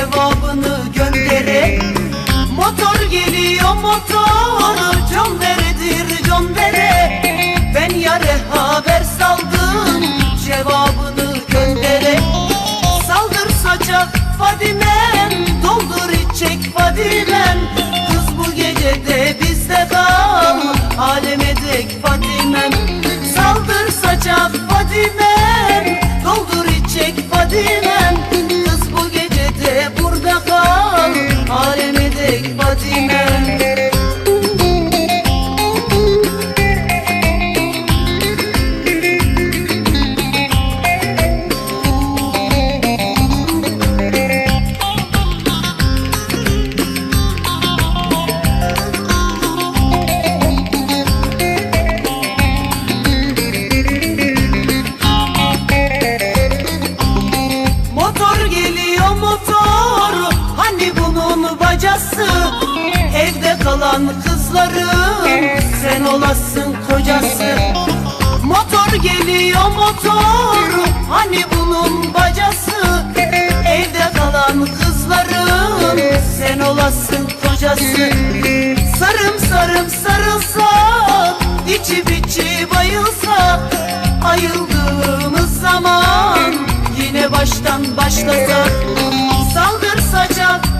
cevabını göndere Motor geliyor motor. Bacası Evde kalan kızların Sen olasın kocası. Motor geliyor motor. Hani bunun bacası? Evde kalan kızların Sen olasın kocası. Sarım sarım sarılsa içi içi bayılsa Ayıldığımız zaman Yine baştan başlasak. Saldır saçak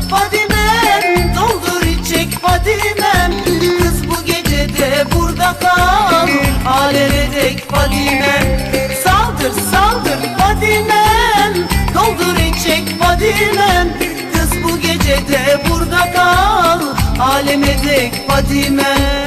Fadime'm Kız bu gecede burada kal. Aleme dek Fadime'm